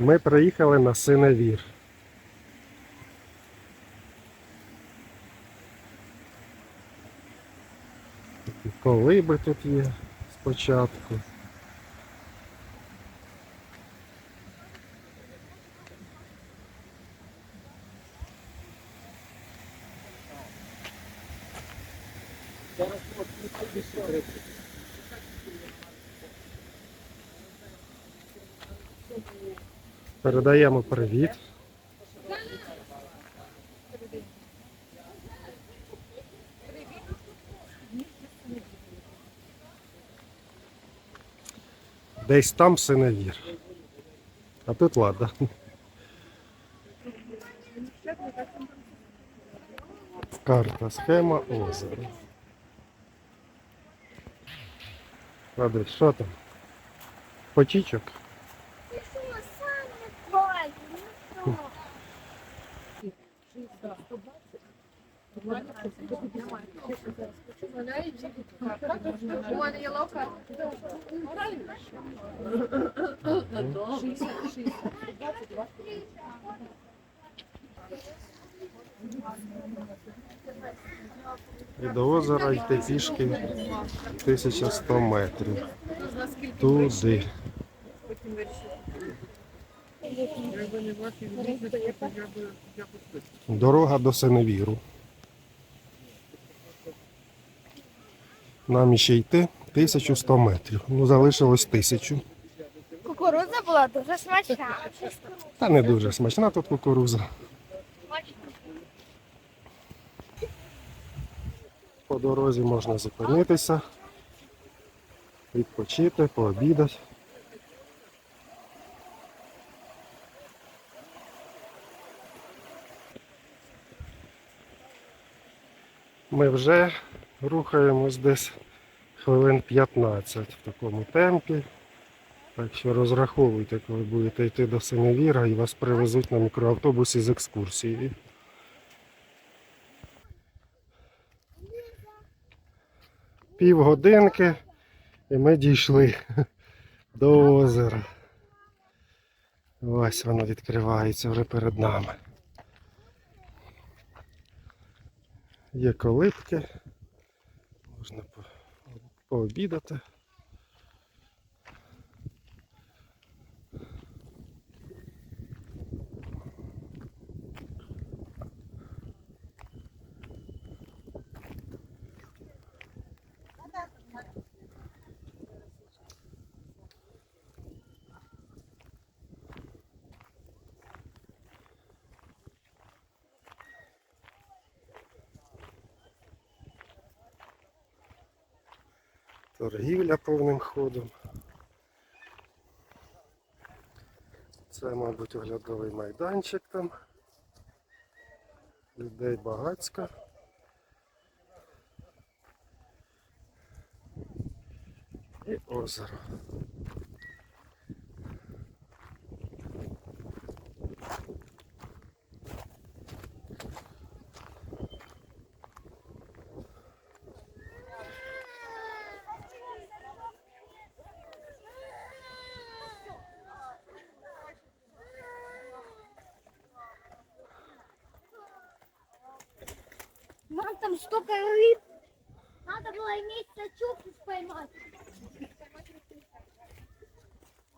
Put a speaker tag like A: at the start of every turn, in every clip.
A: Ми приїхали на синевір. Колиби тут є спочатку. Передаємо привіт. Десь там синевір. А тут лада. Карта, схема озера. Ладно, що там? Потічок?
B: У.
A: І до озера йти пішки 1100 метрів. Туди. Дорога до Синевіру. Нам ще йти 1100 метрів. Ну, залишилось 1000.
B: Кукурудза була дуже смачна.
A: Та не дуже смачна тут кукуруза. По дорозі можна зупинитися, відпочити, пообідати. Ми вже рухаємось десь хвилин 15 в такому темпі. Так що розраховуйте, коли будете йти до Синевіра і вас привезуть на мікроавтобусі з екскурсією. Півгодинки і ми дійшли до озера. Ось воно відкривається вже перед нами. Є колибки, можна по- пообідати. Торгівля повним ходом. Це, мабуть, оглядовий майданчик там. Людей багацько. І озеро.
B: Мам, там столько рыб. Надо было иметь сачок и поймать.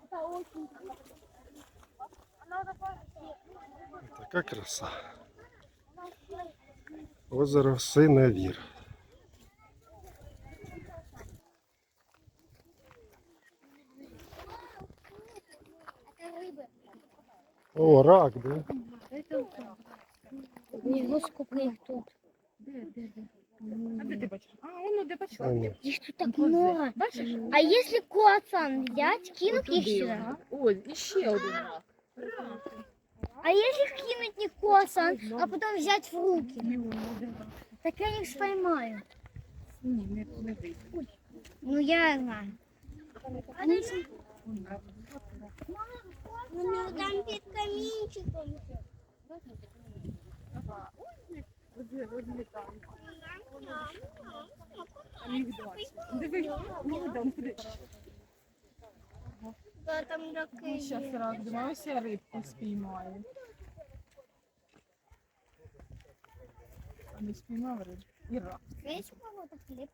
B: Это очень А надо
A: Така краса. Озеро
B: рыбы.
A: О, рак, да?
B: Не, ну сколько их тут.
C: А де ти бачиш? А, воно де бачиш.
A: А, ні.
B: Их тут так много.
C: Бачиш?
B: А если куасан взять, кинуть их
C: Отуди
B: сюда?
C: вона. Ой, іще один рак.
B: А если кинуть не куасан, а потом взять в руки? Так я их споймаю.
C: Ні, не, не вийде.
B: Ну я знаю. Ну, там під камінчиком.
C: А їх 20. Диви, ну
B: риба там таке.
C: Зараз раз, думаю, ось я рибку спіймаю. А не спіймав рибку. І рак.
B: Есть у кого-то хлеб?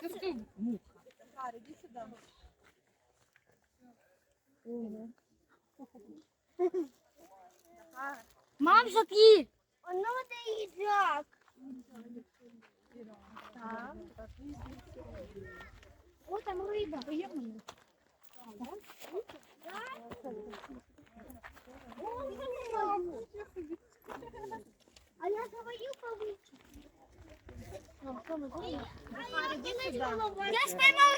C: Це ж ти муха.
B: Мам, зап'ї! Воно не їжак. О, там риба. А я говорю повыше. Я споймал